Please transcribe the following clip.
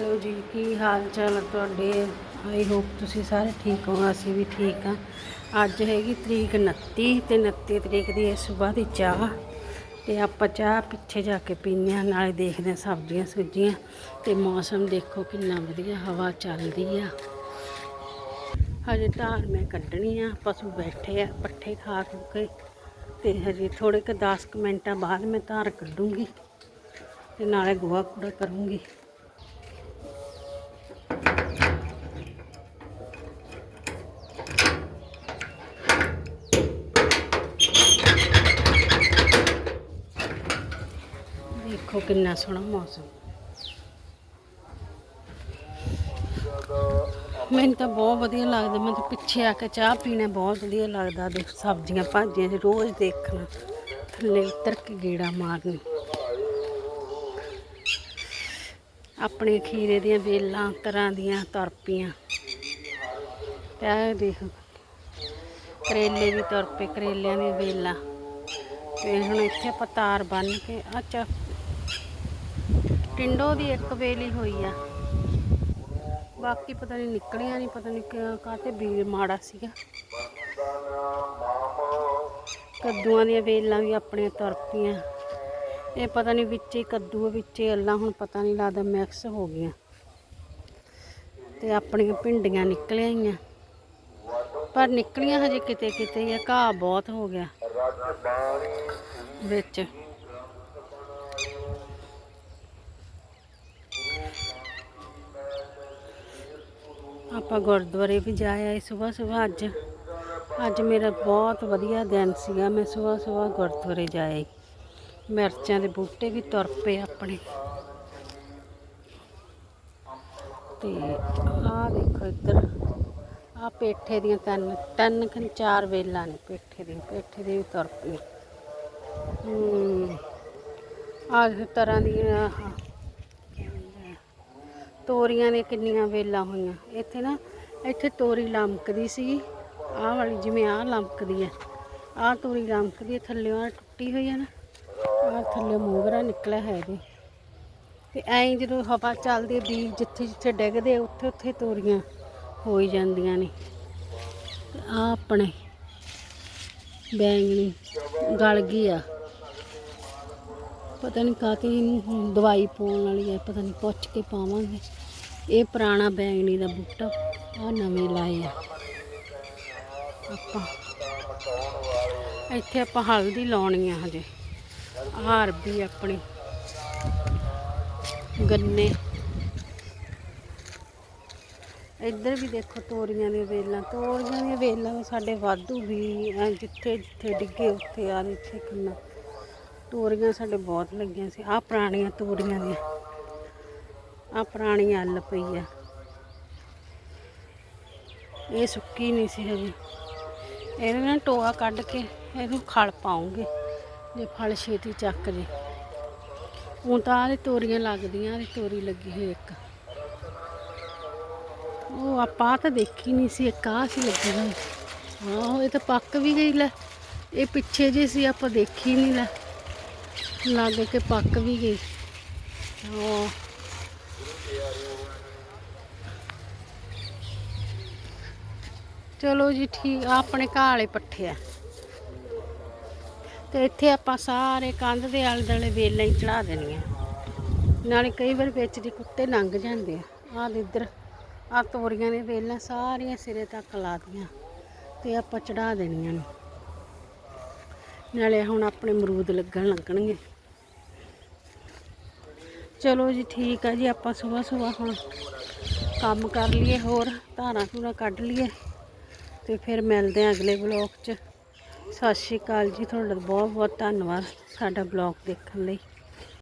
Hello ਜੀ, ਕੀ ਹਾਲ ਚਾਲ ਹੈ ਤੁਹਾਡੇ? ਆਈ ਹੋਪ ਤੁਸੀਂ ਸਾਰੇ ਠੀਕ ਹੋ, ਅਸੀਂ ਵੀ ਠੀਕ ਹਾਂ ਅੱਜ ਹੈਗੀ ਤਰੀਕ 29 ਤੇ 29 ਤਰੀਕ ਦੀ ਇਸ ਸਵੇਰ ਦੀ ਚਾਹ। ਤੇ ਆਪਾਂ ਚਾਹ ਪਿੱਛੇ ਜਾ ਕੇ ਪੀਂਦੇ ਹਾਂ, ਨਾਲੇ ਦੇਖਦੇ ਹਾਂ ਸਬਜ਼ੀਆਂ ਸੁਬਜ਼ੀਆਂ। ਤੇ ਮੌਸਮ ਦੇਖੋ ਕਿੰਨਾ ਵਧੀਆ ਹਵਾ ਚੱਲਦੀ ਆ। ਹਜੇ ਧਾਰ ਮੈਂ ਕੱਢਣੀ ਆ, ਪਸ਼ੂ ਬੈਠੇ ਆ, ਪੱਠੇ ਖਾ ਖੂ ਕੇ। ਤੇ ਹਜੇ ਥੋੜੇ ਕੁ 10 ਕੁ ਮਿੰਟਾਂ ਬਾਅਦ ਮੈਂ ਧਾਰ ਕੱਢੂੰਗੀ। ਤੇ ਨਾਲੇ ਗੋਹਾ ਕੂੜਾ ਕਰੂੰਗੀ। ਦੇਖੋ ਕਿੰਨਾ ਸੋਹਣਾ ਮੌਸਮ। ਮੈਨੂੰ ਤਾਂ ਬਹੁਤ ਵਧੀਆ ਲੱਗਦਾ, ਮੈਂ ਤਾਂ ਪਿੱਛੇ ਆ ਕੇ ਚਾਹ ਪੀਣਾ ਬਹੁਤ ਵਧੀਆ ਲੱਗਦਾ ਦੇਖ ਸਬਜ਼ੀਆਂ ਭਾਜੀਆਂ ਰੋਜ਼ ਦੇਖਣਾ। ਥੱਲੇ ਉਤਰ ਕੇ ਗੇੜਾ ਮਾਰਨੀ। ਆਪਣੇ ਖੀਰੇ ਦੀਆਂ ਵੇਲਾਂ ਤਰ੍ਹਾਂ ਦੀਆਂ ਤਰਪੀਆਂ। ਤੇ ਆਹ ਦੇਖ, ਕਰੇਲੇ ਵੀ ਤੁਰ ਪਏ, ਕਰੇਲਿਆਂ ਦੀਆਂ ਵੇਲਾਂ। ਤੇ ਹੁਣ ਇੱਥੇ ਪਤਾਰ ਤਾਰ ਬੰਨ ਕੇ ਅੱਛਾ ਟਿੰਡੋ ਦੀ ਇੱਕ ਵੇਲੀ ਹੋਈ ਆ। ਬਾਕੀ ਪਤਾ ਨਹੀਂ ਨਿਕਲੀਆਂ ਨਹੀਂ, ਪਤਾ ਨਹੀਂ ਕਾਤੇ ਬੀਜ ਮਾੜਾ ਸੀਗਾ। ਕੱਦੂਆਂ ਦੀਆਂ ਵੇਲਾਂ ਵੀ ਆਪਣੀਆਂ ਤੁਰ ਇਹ ਪਤਾ ਨਹੀਂ ਵਿੱਚੇ ਕੱਦੂ ਵਿੱਚ ਵਿੱਚੇ ਅੱਲਾ, ਹੁਣ ਪਤਾ ਨਹੀਂ ਲੱਗਦਾ, ਮਿਕਸ ਹੋ ਗਈਆਂ। ਤੇ ਆਪਣੀਆਂ ਭਿੰਡੀਆਂ ਨਿਕਲੀਆਂ ਹੀ ਆ। ਪਰ ਨਿਕਲੀਆਂ ਹਜੇ ਕਿਤੇ ਕਿਤੇ ਹੀ ਆ, ਘਾਹ ਬਹੁਤ ਹੋ ਗਿਆ। ਵਿੱਚ ਆਪਾਂ ਗੁਰਦੁਆਰੇ ਵੀ ਜਾ ਆਏ ਸਵੇਰ ਸਵੇਰ ਅੱਜ। ਅੱਜ ਮੇਰਾ ਬਹੁਤ ਵਧੀਆ ਦਿਨ ਸੀਗਾ। ਮੈਂ ਸਵੇਰ ਸਵੇਰ ਗੁਰਦੁਆਰੇ ਜਾ ਆਈ ਮਿਰਚਾਂ ਦੇ ਬੂਟੇ ਵੀ ਤੁਰ ਪਏ ਆਪਣੇ। ਤੇ ਆਹ ਦੇਖੋ ਇੱਧਰ, ਆਹ ਪੇਠੇ ਦੀਆਂ ਤਿੰਨ ਤਿੰਨ ਖਨ ਚਾਰ ਵੇਲਾਂ ਨੇ ਪੇਠੇ ਦੀਆਂ। ਪੇਠੇ ਦੇ ਵੀ ਤੁਰ ਪਏ। ਹੂੰ, ਆਹ ਤਰ੍ਹਾਂ ਦੀਆਂ ਤੋਰੀਆਂ ਦੀਆਂ ਕਿੰਨੀਆਂ ਵੇਲਾਂ ਹੋਈਆਂ। ਇੱਥੇ ਨਾ ਇੱਥੇ ਤੋਰੀ ਲਮਕਦੀ ਸੀ ਆਹ ਵਾਲੀ ਜਿਵੇਂ ਆਹ ਲਮਕਦੀ ਹੈ ਆਹ ਤੋਰੀ ਲਮਕਦੀ ਹੈ ਥੱਲੇ ਆ ਟੁੱਟੀ ਹੋਈ ਹੈ ਨਾ। ਆਹ ਥੱਲੇ ਮੋਗਰਾ ਨਿਕਲਿਆ ਹੈ ਇਹਦੇ। ਤੇ ਐਂ ਜਦੋਂ ਹਵਾ ਚੱਲਦੀ ਹੈ, ਬੀਜ ਜਿੱਥੇ ਜਿੱਥੇ ਡਿੱਗਦੇ ਆ, ਉੱਥੇ ਉੱਥੇ ਤੋਰੀਆਂ ਹੋਈ ਜਾਂਦੀਆਂ ਨੇ। ਤੇ ਆਹ ਆਪਣੇ ਬੈਂਗਣੀ ਗਲ ਗਈ ਆ। ਪਤਾ ਨਹੀਂ ਕਾਹਤੇ ਇਹਨੂੰ ਦਵਾਈ ਪਾਉਣ ਵਾਲੀ ਹੈ ਪਤਾ ਨਹੀਂ ਪੁੱਛ ਕੇ ਪਾਵਾਂਗੇ। ਇਹ ਪੁਰਾਣਾ ਬੈਂਗਣੀ ਦਾ ਬੂਟਾ ਆ ਨਵੇਂ ਲਾਏ ਆ। ਆਪਾਂ ਇੱਥੇ ਆਪਾਂ ਹਲਦੀ ਲਾਉਣੀ ਆ ਹਜੇ ਹਾਰ ਵੀ ਆਪਣੀ। ਗੰਨੇ। ਇੱਧਰ ਵੀ ਦੇਖੋ ਤੋਰੀਆਂ ਦੀਆਂ ਵੇਲਾਂ, ਤੋਰੀਆਂ ਦੀਆਂ ਵੇਲਾਂ ਸਾਡੇ ਵਾਧੂ ਵੀ ਐਂ ਜਿੱਥੇ ਜਿੱਥੇ ਡਿੱਗੇ ਉੱਥੇ ਆ, ਇੱਥੇ ਕਿੰਨਾ ਤੋਰੀਆਂ ਸਾਡੇ ਬਹੁਤ ਲੱਗੀਆਂ ਸੀ। ਆਹ ਪੁਰਾਣੀਆਂ ਤੋਰੀਆਂ ਦੀਆਂ। ਆਹ ਪੁਰਾਣੀ ਅੱਲ ਪਈ ਆ। ਇਹ ਸੁੱਕੀ ਨਹੀਂ ਸੀ ਹਜੇ। ਇਹਨੂੰ ਨਾ ਟੋਆ ਕੱਢ ਕੇ ਇਹਨੂੰ ਖਲ ਪਾਉਂਗੇ। ਜੇ ਫਲ ਛੇਤੀ ਚੱਕ ਜੇ। ਹੁਣ ਤਾਂ ਆਹ ਤੋਰੀਆਂ ਲੱਗਦੀਆਂ, ਆਹ ਤੋਰੀ ਲੱਗੀ ਹੋਈ ਇੱਕ। ਉਹ ਆਪਾਂ ਤਾਂ ਦੇਖੀ ਨਹੀਂ ਸੀ, ਇੱਕ ਆਹ ਸੀ ਲੱਗੀ ਹੋਈ। ਆਹੋ ਇਹ ਤਾਂ ਪੱਕ ਵੀ ਗਈ ਲੈ। ਇਹ ਪਿੱਛੇ ਜੇ ਸੀ, ਆਪਾਂ ਦੇਖੀ ਨਹੀਂ ਲੈ। ਲੱਗ ਕੇ ਪੱਕ ਵੀ ਗਈ। ਹਾਂ। ਚਲੋ ਜੀ ਠੀਕ ਆ ਆਪਣੇ ਘਾਹ ਵਾਲੇ ਪੱਠੇ ਆ। ਤੇ ਇੱਥੇ ਆਪਾਂ ਸਾਰੇ ਕੰਧ ਦੇ ਆਲੇ ਦੁਆਲੇ ਵੇਲਾਂ ਹੀ ਚੜਾ ਦੇਣੀਆਂ। ਨਾਲੇ ਕਈ ਵਾਰ ਵਿੱਚ ਦੀ ਕੁੱਤੇ ਲੰਘ ਜਾਂਦੇ ਆ। ਆਹ ਇੱਧਰ ਆ ਤੋਰੀਆਂ ਦੇ ਵੇਲਾਂ ਸਾਰੀਆਂ ਸਿਰੇ ਤੱਕ ਲਾ ਦੀਆਂ ਤੇ ਆਪਾਂ ਚੜਾ ਦੇਣੀਆਂ ਨੇ। ਨਾਲੇ ਹੁਣ ਆਪਣੇ ਮਰੂਦ ਲੱਗਣ ਲੱਗਣਗੇ। ਚਲੋ ਜੀ, ਠੀਕ ਆ ਜੀ, ਆਪਾਂ ਸਵੇਰ ਸਵੇਰ ਹੁਣ ਕੰਮ ਕਰ ਲਈਏ ਹੋਰ, ਧਾਰਾਂ ਧੂਰਾਂ ਕੱਢ ਲਈਏ ਤੇ ਫਿਰ ਮਿਲਦੇ ਆ ਅਗਲੇ ਬਲੌਗ 'ਚ। ਸਤਿ ਸ਼੍ਰੀ ਅਕਾਲ ਜੀ, ਤੁਹਾਡਾ ਬਹੁਤ ਬਹੁਤ ਧੰਨਵਾਦ ਸਾਡਾ ਬਲੌਗ ਦੇਖਣ ਲਈ।